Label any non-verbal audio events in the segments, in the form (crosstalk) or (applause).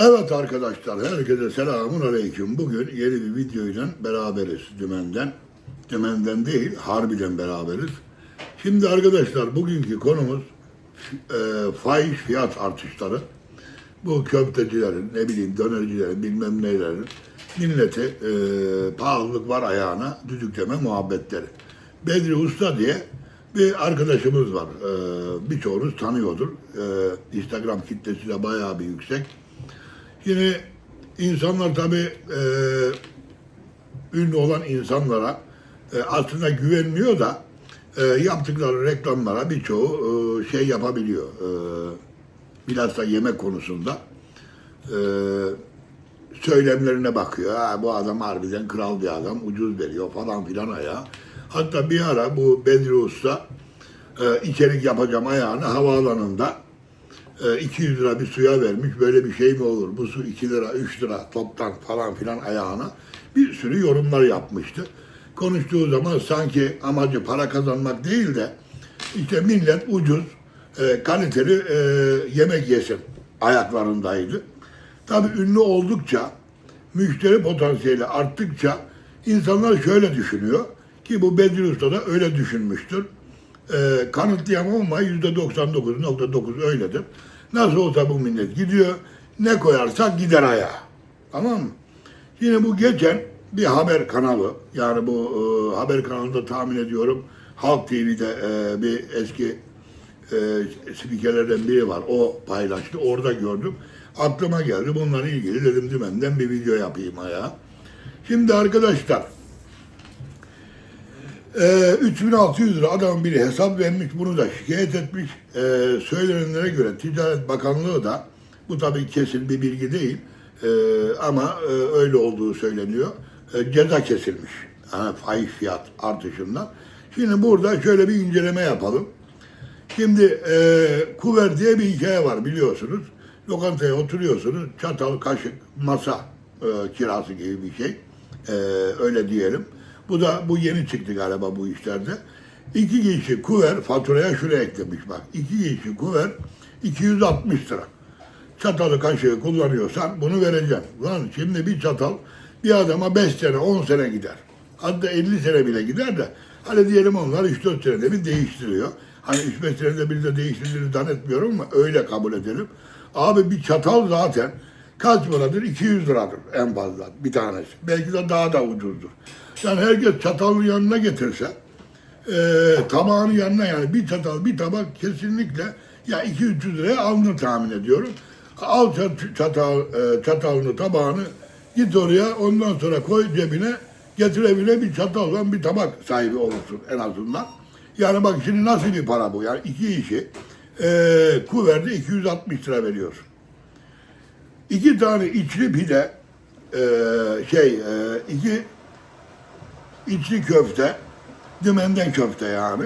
Evet arkadaşlar, herkese selamun aleyküm. Bugün yeni bir videoyla beraberiz Dümen'den. Dümen'den değil, harbiden beraberiz. Şimdi arkadaşlar, bugünkü konumuz e, faiz fiyat artışları. Bu köftecilerin, ne bileyim dönercilerin, bilmem nelerin millete e, pahalılık var ayağına düdükleme muhabbetleri. Bedri Usta diye bir arkadaşımız var. E, birçoğunuz tanıyordur. E, Instagram kitlesi de bayağı bir yüksek. Yine insanlar tabii e, ünlü olan insanlara e, aslında güvenmiyor da e, yaptıkları reklamlara birçoğu e, şey yapabiliyor. E, bilhassa yemek konusunda e, söylemlerine bakıyor. Ha, bu adam harbiden kral bir adam, ucuz veriyor falan filan ayağı. Hatta bir ara bu Bedri Usta e, içerik yapacağım ayağını havaalanında 200 lira bir suya vermiş. Böyle bir şey mi olur? Bu su 2 lira, 3 lira toptan falan filan ayağına bir sürü yorumlar yapmıştı. Konuştuğu zaman sanki amacı para kazanmak değil de işte millet ucuz, e, kaliteli e, yemek yesin ayaklarındaydı. Tabii ünlü oldukça, müşteri potansiyeli arttıkça insanlar şöyle düşünüyor ki bu Bedri Usta da öyle düşünmüştür. E, kanıtlayamam ama yüzde 99.9 öyledir. Nasıl olsa bu millet gidiyor, ne koyarsak gider ayağa. Tamam mı? Yine bu geçen bir haber kanalı, yani bu e, haber kanalında tahmin ediyorum Halk TV'de e, bir eski e, spikerlerden biri var. O paylaştı. Orada gördüm. Aklıma geldi. Bununla ilgili dedim dümenden bir video yapayım ayağa. Şimdi arkadaşlar e, 3600 lira adamın biri hesap vermiş. Bunu da şikayet etmiş. E, söylenenlere göre Ticaret Bakanlığı da bu tabii kesin bir bilgi değil. E, ama e, öyle olduğu söyleniyor. E, ceza kesilmiş. Yani faiz fiyat artışından. Şimdi burada şöyle bir inceleme yapalım. Şimdi e, kuver diye bir hikaye var biliyorsunuz. Lokantaya oturuyorsunuz, çatal, kaşık, masa e, kirası gibi bir şey. E, öyle diyelim. Bu da bu yeni çıktı galiba bu işlerde. İki kişi kuver, faturaya şuraya eklemiş bak. İki kişi kuver 260 lira. Çatalı kaşığı kullanıyorsan bunu vereceksin. Lan şimdi bir çatal bir adama 5 sene 10 sene gider. Hatta 50 sene bile gider de hani diyelim onlar 3-4 senede bir değiştiriyor. Hani 3-5 senede bir de değiştirdiğini zannetmiyorum ama öyle kabul edelim. Abi bir çatal zaten kaç paradır? 200 liradır en fazla bir tanesi. Belki de daha da ucuzdur. Yani herkes çatalın yanına getirse e, tabağın yanına yani bir çatal bir tabak kesinlikle ya 200-300 liraya alınır tahmin ediyorum. Al çat- çatal, e, çatalını tabağını git oraya ondan sonra koy cebine getirebilen bir çatalla bir tabak sahibi olursun en azından. Yani bak şimdi nasıl bir para bu yani iki işi e, kuverde 260 lira veriyorsun. İki tane içli pide e, şey e, iki içli köfte dümenden köfte yani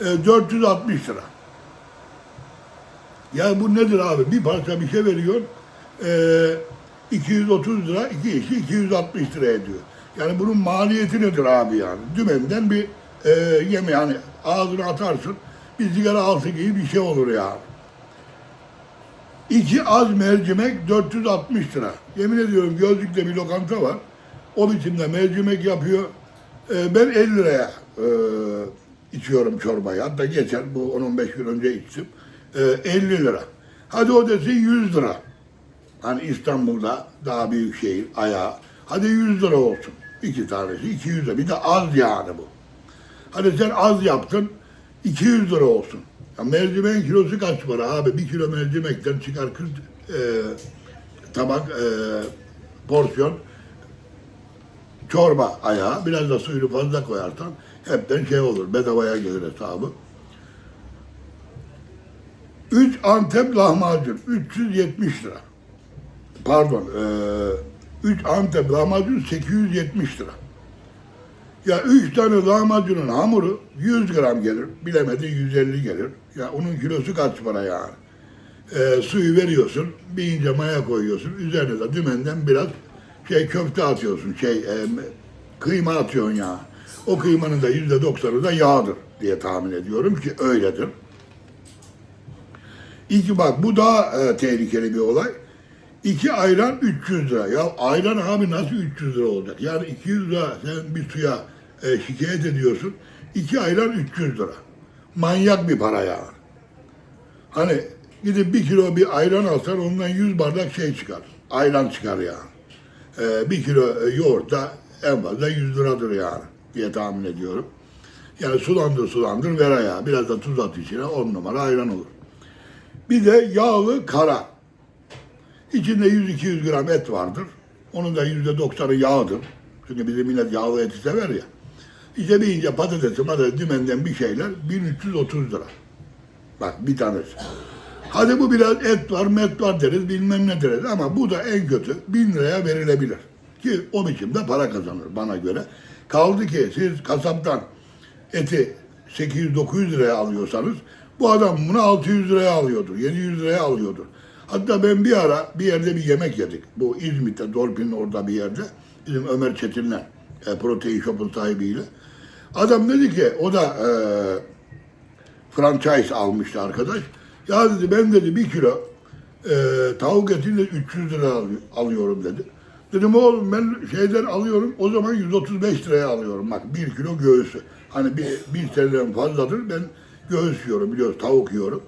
e, 460 lira. Ya bu nedir abi? Bir parça bir şey veriyor. E, 230 lira, iki işi 260 lira ediyor. Yani bunun maliyeti nedir abi yani? Dümenden bir e, yeme yani ağzına atarsın bir sigara altı gibi bir şey olur yani. İki az mercimek 460 lira. Yemin ediyorum Gölcük'te bir lokanta var. O biçimde mercimek yapıyor. E, ben 50 liraya e, içiyorum çorbayı. Hatta geçen bu 10-15 gün önce içtim. E, 50 lira. Hadi o desin 100 lira. Hani İstanbul'da daha büyük şehir ayağı. Hadi 100 lira olsun. İki tanesi 200 lira. Bir de az yani bu. Hadi sen az yaptın 200 lira olsun. Ya mercimeğin kilosu kaç para abi? Bir kilo mercimekten çıkar 40 e, tabak e, porsiyon çorba ayağı. Biraz da suyunu fazla koyarsan hepten şey olur. Bedavaya gelir hesabı. 3 Antep lahmacun 370 lira. Pardon, 3 Antep lahmacun 870 lira. Ya 3 tane lahmacunun hamuru 100 gram gelir, bilemedi 150 gelir. Ya onun kilosu kaç para yani? Ee, suyu veriyorsun, bir ince maya koyuyorsun, üzerine de dümenden biraz şey köfte atıyorsun, şey e, kıyma atıyorsun ya. O kıymanın da yüzde doksanı da yağdır diye tahmin ediyorum ki öyledir. İki bak bu daha e, tehlikeli bir olay. İki ayran 300 lira. Ya ayran abi nasıl 300 lira olacak? Yani 200 lira sen bir suya e, şikayet ediyorsun. İki ayran 300 lira. Manyak bir para ya. Hani gidip bir kilo bir ayran alsan ondan 100 bardak şey çıkar. Ayran çıkar yani. E, bir kilo e, yoğurt da en fazla 100 liradır yani diye tahmin ediyorum. Yani sulandır sulandır ver ayağı. Biraz da tuz at içine 10 numara ayran olur. Bir de yağlı kara. İçinde 100-200 gram et vardır. Onun da %90'ı yağdır. Çünkü bizim millet yağlı eti sever ya. İşte bir ince patatesi, matatesi, dümenden bir şeyler 1330 lira. Bak bir tanesi. Hadi bu biraz et var, met var deriz, bilmem ne deriz ama bu da en kötü 1000 liraya verilebilir. Ki o biçimde para kazanır bana göre. Kaldı ki siz kasaptan eti 800-900 liraya alıyorsanız bu adam bunu 600 liraya alıyordur, 700 liraya alıyordur. Hatta ben bir ara bir yerde bir yemek yedik. Bu İzmit'te, Dolphin'in orada bir yerde. Bizim Ömer Çetin'le, e, Protein Shop'un sahibiyle. Adam dedi ki, o da e, franchise almıştı arkadaş. Ya dedi ben dedi bir kilo e, tavuk etini de 300 lira al- alıyorum dedi. Dedim oğlum ben şeyden alıyorum o zaman 135 liraya alıyorum bak bir kilo göğüsü. Hani bir, bir seneden fazladır ben göğüs yiyorum biliyoruz tavuk yiyorum.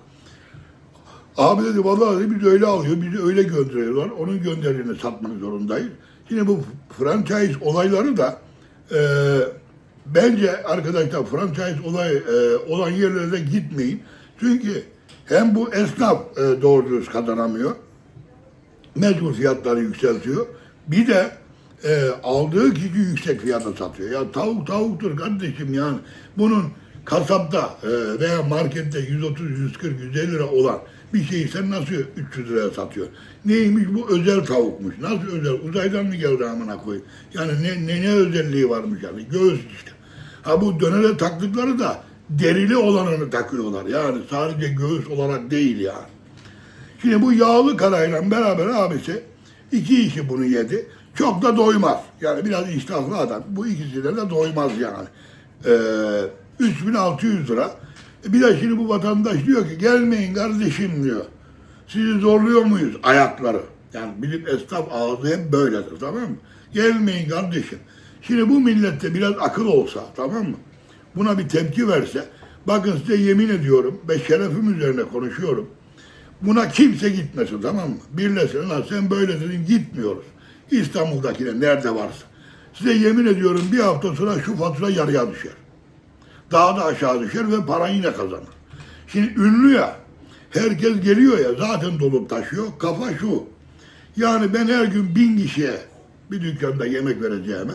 Abi dedi vallahi dedi, biz öyle alıyor, bizi öyle gönderiyorlar. Onun gönderini satmak zorundayız. Şimdi bu franchise olayları da e, bence arkadaşlar franchise olay e, olan yerlere gitmeyin. Çünkü hem bu esnaf e, doğru dürüst kazanamıyor. Mecbur fiyatları yükseltiyor. Bir de e, aldığı kişi yüksek fiyata satıyor. Ya tavuk tavuktur kardeşim yani. Bunun kasapta e, veya markette 130, 140, 150 lira olan bir şeyi sen nasıl 300 liraya satıyorsun? Neymiş bu özel tavukmuş. Nasıl özel? Uzaydan mı geldi amına koyayım? Yani ne, ne, ne özelliği varmış yani? Göğüs işte. Ha bu dönere taktıkları da derili olanını takıyorlar. Yani sadece göğüs olarak değil yani. Şimdi bu yağlı karayla beraber abisi iki işi bunu yedi. Çok da doymaz. Yani biraz iştahlı adam. Bu ikisiyle de doymaz yani. Ee, 3600 lira. E Bir de şimdi bu vatandaş diyor ki gelmeyin kardeşim diyor. Sizi zorluyor muyuz ayakları? Yani bizim esnaf ağzı hep böyledir tamam mı? Gelmeyin kardeşim. Şimdi bu millette biraz akıl olsa tamam mı? Buna bir tepki verse bakın size yemin ediyorum ve şerefim üzerine konuşuyorum. Buna kimse gitmesin tamam mı? Birleşin lan sen böyle dedin gitmiyoruz. İstanbul'dakiler nerede varsa. Size yemin ediyorum bir hafta sonra şu fatura yarıya düşer. Daha da aşağı düşer ve para yine kazanır. Şimdi ünlü ya. Herkes geliyor ya zaten dolup taşıyor. Kafa şu. Yani ben her gün bin kişiye bir dükkanda yemek vereceğime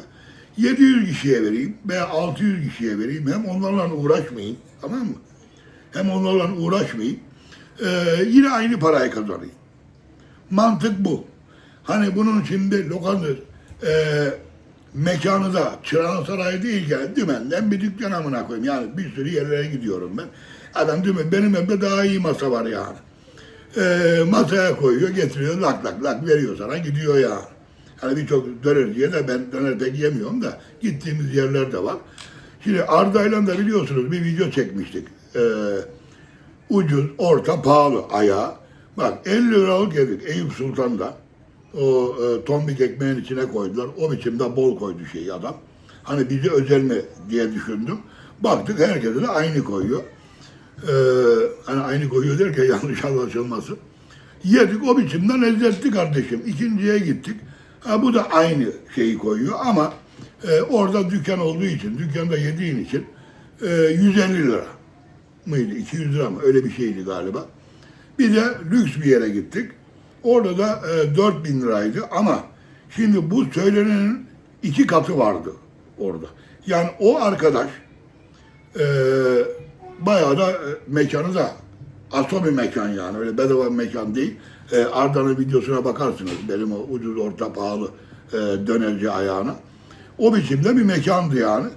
700 kişiye vereyim veya 600 kişiye vereyim. Hem onlarla uğraşmayayım. Tamam mı? Hem onlarla uğraşmayayım. Ee, yine aynı parayı kazanayım. Mantık bu. Hani bunun şimdi lokanta e, mekanı da Çırağan Sarayı değil ki dümenden bir dükkan amına koyayım. Yani bir sürü yerlere gidiyorum ben. Adam dümen benim evde daha iyi masa var yani. E, masaya koyuyor, getiriyor, lak lak lak veriyor sana gidiyor yani. Hani birçok dönerciye de ben döner pek yemiyorum da gittiğimiz yerler de var. Şimdi Arda'yla da biliyorsunuz bir video çekmiştik. Ee, ucuz, orta, pahalı ayağı. Bak 50 liralık yedik Eyüp Sultan'da. O e, tombik ekmeğin içine koydular. O biçimde bol koydu şeyi adam. Hani bizi özel mi diye düşündüm. Baktık herkese de aynı koyuyor. Ee, hani aynı koyuyor derken (laughs) yanlış anlaşılmasın. Yedik o biçimden lezzetli kardeşim. İkinciye gittik. Ha, bu da aynı şeyi koyuyor ama e, orada dükkan olduğu için, dükkanda yediğin için e, 150 lira mıydı? 200 lira mı? Öyle bir şeydi galiba. Bir de lüks bir yere gittik. Orada da e, 4000 liraydı ama şimdi bu söylenenin iki katı vardı orada. Yani o arkadaş e, bayağı da e, mekanı da aso bir mekan yani öyle bedava mekan değil. E, Arda'nın videosuna bakarsınız benim o ucuz orta pahalı e, dönerci ayağına. O biçimde bir mekandı yani.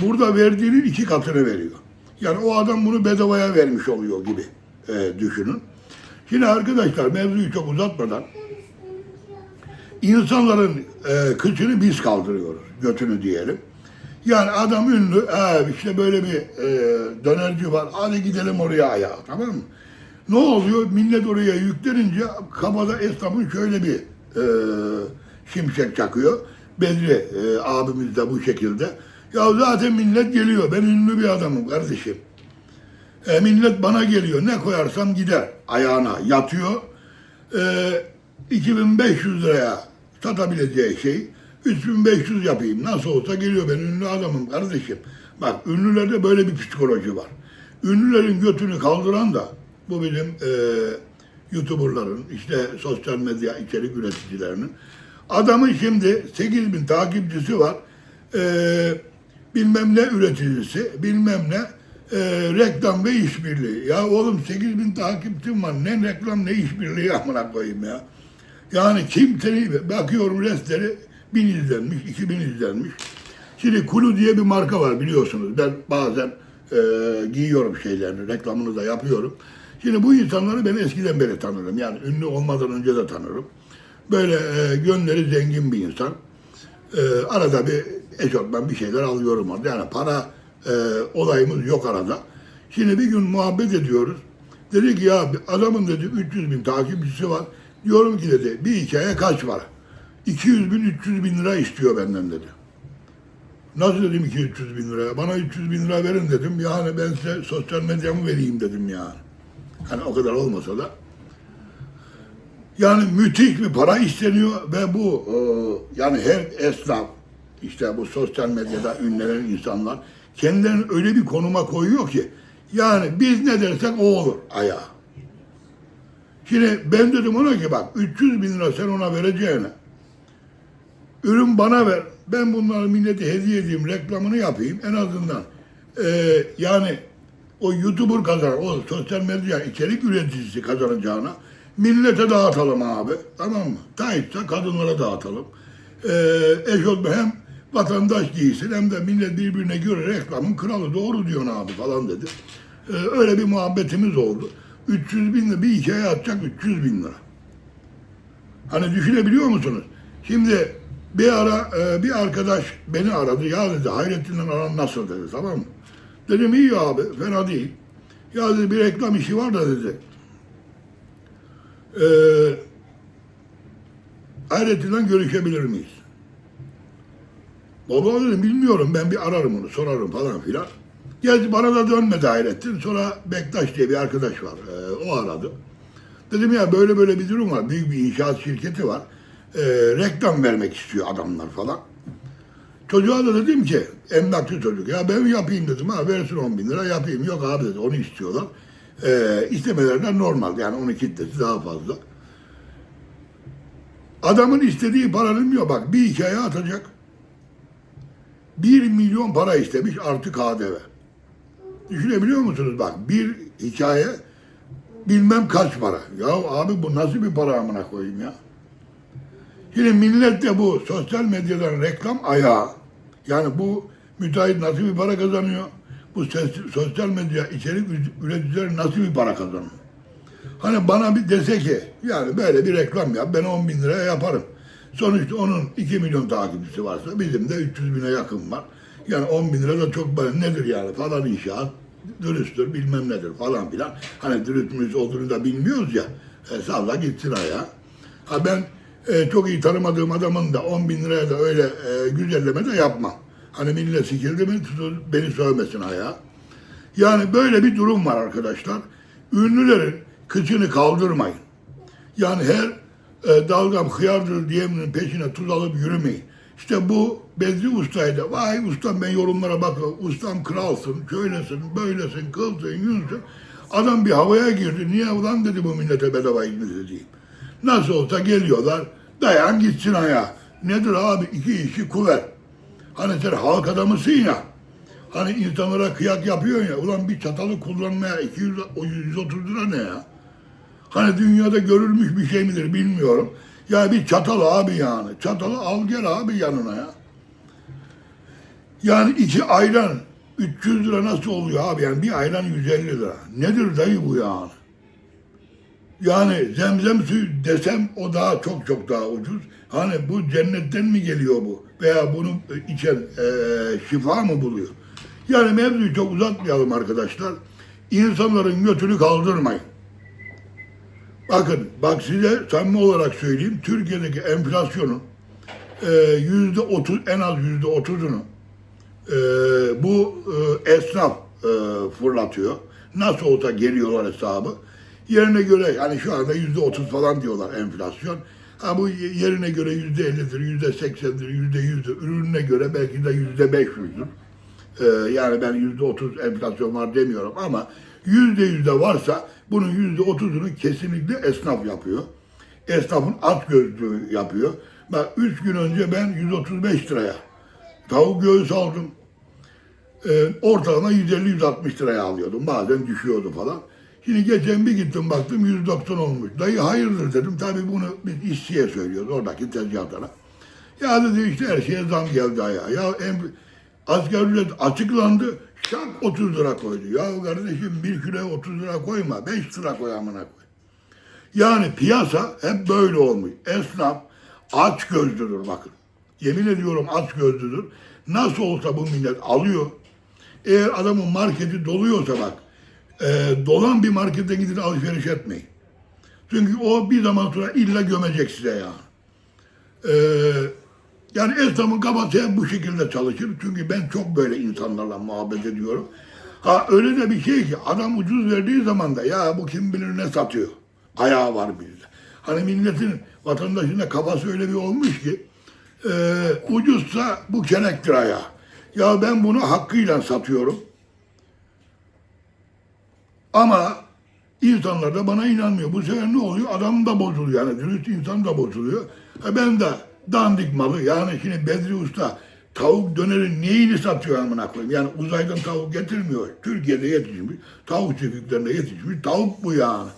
Burada verdiğinin iki katını veriyor. Yani o adam bunu bedavaya vermiş oluyor gibi e, düşünün. Şimdi arkadaşlar mevzuyu çok uzatmadan insanların e, kıçını biz kaldırıyoruz, götünü diyelim. Yani adam ünlü, e, işte böyle bir e, dönerci var, hadi gidelim oraya ayağa, tamam mı? Ne oluyor? Millet oraya yüklenince kabada esnafın şöyle bir e, şimşek çakıyor. Bedri e, abimiz de bu şekilde. Ya zaten millet geliyor. Ben ünlü bir adamım kardeşim. E, millet bana geliyor. Ne koyarsam gider. Ayağına yatıyor. E, 2500 liraya satabileceği şey 3500 yapayım. Nasıl olsa geliyor. Ben ünlü adamım kardeşim. Bak ünlülerde böyle bir psikoloji var. Ünlülerin götünü kaldıran da bu bizim e, YouTuber'ların, işte sosyal medya içerik üreticilerinin. Adamın şimdi 8 bin takipçisi var. E, bilmem ne üreticisi, bilmem ne e, reklam ve işbirliği. Ya oğlum 8 bin takipçim var. Ne reklam ne işbirliği amına koyayım ya. Yani kimseyi bakıyorum restleri bin izlenmiş, iki bin izlenmiş. Şimdi Kulu diye bir marka var biliyorsunuz. Ben bazen e, giyiyorum şeylerini, reklamını da yapıyorum. Şimdi bu insanları ben eskiden beri tanırım. Yani ünlü olmadan önce de tanırım. Böyle e, gönleri zengin bir insan. E, arada bir eşofman bir şeyler alıyorum orada. Yani para e, olayımız yok arada. Şimdi bir gün muhabbet ediyoruz. Dedi ki ya adamın dedi 300 bin takipçisi var. Diyorum ki dedi bir hikaye kaç var? 200 bin 300 bin lira istiyor benden dedi. Nasıl dedim 200 bin liraya? Bana 300 bin lira verin dedim. Yani ben size sosyal medyamı vereyim dedim yani. Hani o kadar olmasa da. Yani müthiş bir para isteniyor ve bu e, yani her esnaf işte bu sosyal medyada ünlenen insanlar kendilerini öyle bir konuma koyuyor ki yani biz ne dersek o olur ayağa. Şimdi ben dedim ona ki bak 300 bin lira sen ona vereceğine ürün bana ver. Ben bunları millete hediye edeyim, reklamını yapayım. En azından e, yani o YouTuber kazanır, o sosyal medya içerik üreticisi kazanacağına millete dağıtalım abi. Tamam mı? Tayyipse kadınlara dağıtalım. E, eşofman hem vatandaş giysin hem de millet birbirine göre reklamın kralı doğru diyorsun abi falan dedi. E, öyle bir muhabbetimiz oldu. 300 bin lira bir hikaye atacak 300 bin lira. Hani düşünebiliyor musunuz? Şimdi bir ara e, bir arkadaş beni aradı. Ya dedi Hayrettin'le aran nasıl dedi tamam mı? Dedim iyi abi fena değil. Ya dedi bir reklam işi var da dedi. E, Hayrettin'le görüşebilir miyiz? Baba dedim bilmiyorum ben bir ararım onu sorarım falan filan. Geldi bana da dönmedi Hayrettin. Sonra Bektaş diye bir arkadaş var. e, o aradı. Dedim ya böyle böyle bir durum var. Büyük bir inşaat şirketi var. E, reklam vermek istiyor adamlar falan. Çocuğa da dedim ki, emlakçı çocuk, ya ben yapayım dedim ha versin 10 bin lira yapayım. Yok abi dedi onu istiyorlar. E, istemelerden normal yani onun kitlesi daha fazla. Adamın istediği paranın yok bak bir hikaye atacak. 1 milyon para istemiş artı KDV. Düşünebiliyor musunuz bak bir hikaye bilmem kaç para. Ya abi bu nasıl bir para amına koyayım ya. Şimdi millet de bu sosyal medyadan reklam ayağı. Yani bu müteahhit nasıl bir para kazanıyor? Bu ses, sosyal medya içerik üreticileri nasıl bir para kazanıyor? Hani bana bir dese ki yani böyle bir reklam yap ben 10 bin liraya yaparım. Sonuçta onun 2 milyon takipçisi varsa bizim de 300 bine yakın var. Yani 10 bin lira da çok para nedir yani falan inşaat dürüsttür bilmem nedir falan filan. Hani dürüst müyüz olduğunu da bilmiyoruz ya. E, salla gitsin ayağa. Ha ben e, çok iyi tanımadığım adamın da 10 bin liraya da öyle e, güzelleme de yapmam. Hani millet sikildi mi beni sövmesin ayağa. Yani böyle bir durum var arkadaşlar. Ünlülerin kıçını kaldırmayın. Yani her e, dalgam hıyardır diyemenin peşine tuz alıp yürümeyin. İşte bu Bedri Usta'ydı. Vay ustam ben yorumlara bakıyorum. Ustam kralsın, şöylesin, böylesin, kılsın, yünsün. Adam bir havaya girdi. Niye ulan dedi bu millete bedava hizmet edeyim. Nasıl olsa geliyorlar. Dayan gitsin ayağa. Nedir abi? iki işi kuver. Hani sen halk adamısın ya. Hani insanlara kıyak yapıyorsun ya. Ulan bir çatalı kullanmaya 200, o 130 lira ne ya? Hani dünyada görülmüş bir şey midir bilmiyorum. Ya bir çatal abi yani. Çatalı al gel abi yanına ya. Yani iki ayran 300 lira nasıl oluyor abi? Yani bir ayran 150 lira. Nedir dayı bu yani? Yani zemzem suyu desem o daha çok çok daha ucuz. Hani bu cennetten mi geliyor bu? Veya bunu içen e, şifa mı buluyor? Yani mevzuyu çok uzatmayalım arkadaşlar. İnsanların götünü kaldırmayın. Bakın, bak size samimi olarak söyleyeyim. Türkiye'deki enflasyonun e, yüzde otuz, en az yüzde otuzunu e, bu e, esnaf fırlatıyor. Nasıl olsa geliyorlar hesabı. Yerine göre yani şu anda yüzde otuz falan diyorlar enflasyon. Ha bu yerine göre yüzde ellidir, yüzde seksendir, yüzde yüzdür. Ürününe göre belki de yüzde beş yüzdür. Yani ben yüzde otuz enflasyon var demiyorum ama yüzde yüzde varsa bunun yüzde otuzunu kesinlikle esnaf yapıyor. Esnafın at gözlüğü yapıyor. Bak üç gün önce ben 135 liraya tavuk göğüs aldım. Ee, ortalama 150-160 liraya alıyordum. Bazen düşüyordu falan. Şimdi geçen bir gittim baktım 190 olmuş. Dayı hayırdır dedim. Tabii bunu biz işçiye söylüyoruz oradaki tezgahlara. Ya dedi işte her şeye zam geldi ayağa. Ya en, asgari ücret açıklandı. Şak 30 lira koydu. Ya kardeşim bir kilo 30 lira koyma. 5 lira koy amına koy. Yani piyasa hep böyle olmuş. Esnaf aç gözlüdür bakın. Yemin ediyorum aç gözlüdür. Nasıl olsa bu millet alıyor. Eğer adamın marketi doluyorsa bak, e, dolan bir markete gidin alışveriş etmeyin. Çünkü o bir zaman sonra illa gömecek size yani. E, yani esnafın kafası bu şekilde çalışır. Çünkü ben çok böyle insanlarla muhabbet ediyorum. Ha öyle de bir şey ki adam ucuz verdiği zaman da ya bu kim bilir ne satıyor. Ayağı var bizde. Hani milletin vatandaşın da kafası öyle bir olmuş ki e, ucuzsa bu kenektir ayağı. Ya ben bunu hakkıyla satıyorum. Ama insanlar da bana inanmıyor. Bu sefer ne oluyor? Adam da bozuluyor. Yani dürüst insan da bozuluyor. E ben de dandik malı. Yani şimdi Bedri Usta tavuk dönerin neyini satıyor amına koyayım? Yani uzaydan tavuk getirmiyor. Türkiye'de yetişmiş, tavuk çiftliklerinde yetişmiş tavuk bu yani.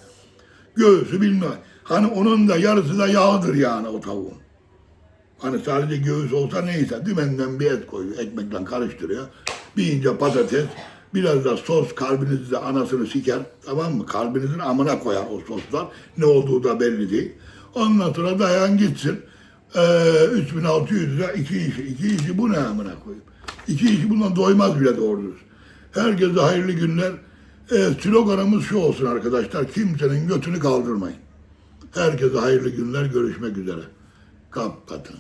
Göğsü bilmem. Hani onun da yarısı da yağdır yani o tavuğun. Hani sadece göğüs olsa neyse dümenden bir et koyuyor, ekmekle karıştırıyor. Bir ince patates, biraz da sos, kalbinizi de anasını siker. Tamam mı? Kalbinizin amına koyar o soslar. Ne olduğu da belli değil. Ondan sonra dayan gitsin. Ee, 3600 lira iki işi. iki işi bu ne amına koyayım? İki işi bundan doymaz bile doğru. Herkese hayırlı günler. Ee, sloganımız şu olsun arkadaşlar. Kimsenin götünü kaldırmayın. Herkese hayırlı günler. Görüşmek üzere. Kapatın.